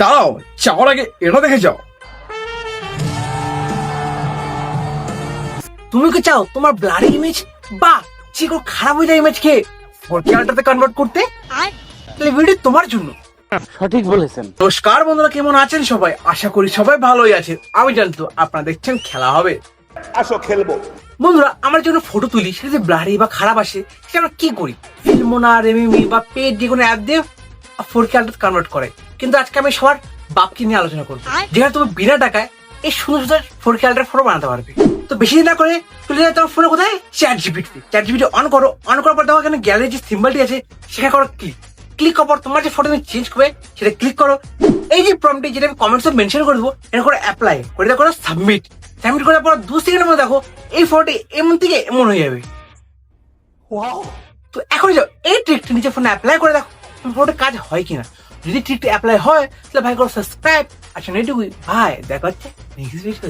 দাঁড়াও যাওয়ার আগে এটা দেখে যাও। তুমি কি চাও তোমার ব্লাডি ইমেজ বা যে কোনো খারাপ হয়ে যায় ইমেজ খেয়ে ফোর কনভার্ট করতে? তাহলে ভিডিও তোমার জন্য। সঠিক বলেছেন। নমস্কার বন্ধুরা কেমন আছেন সবাই? আশা করি সবাই ভালোই আছেন। আমি জানতো আপনারা দেখছেন খেলা হবে। আসো খেলব। বন্ধুরা আমরা যখন ফটো তুলি সেটা যে ব্লারি বা খারাপ আসে সেটা আমরা কি করি? ফিল্মোনা রেমিমি বা পেড যে কোনো অ্যাপ দিয়ে ফোর ক্যারেক্টার কনভার্ট করে কিন্তু আজকে আমি সবার বাপকে নিয়ে আলোচনা করব। যেখানে তুমি বিনা টাকায় এই সুন্দর সুন্দর ফোর ক্যারেক্টার ফটো বানাতে পারবে। তো বেশি দিন না করে চলে যায় তোমার ফোনে কোথায়? Chat GPT chat GPT on করো অন করার পর দেখো এখানে গ্যালারি যে সিম্বলটি আছে সেখানে করো ক্লিক ক্লিক করার পর তোমার যে ফটো তুমি চেঞ্জ করবে সেটা ক্লিক করো। এই যে প্রমটি যেটা আমি কমেন্টসে মেনশন করে দেবো এটা করে অ্যাপ্লাই করে দেখো সাবমিট সাবমিট করার পর দু সেকেন্ডের মধ্যে দেখো এই ফটোটি এমন থেকে এমন হয়ে যাবে। তো এখন যাও এই ট্রিকটি নিজের ফোনে অ্যাপ্লাই করে দেখো ফটো কাজ হয় কিনা। যদি ঠিকঠাক অ্যাপ্লাই হয়, তাহলে ভাই করো সাবস্ক্রাইব আচ্ছা এটুকুই ভাই, দেখা হচ্ছে নেক্সট ভিডিওতে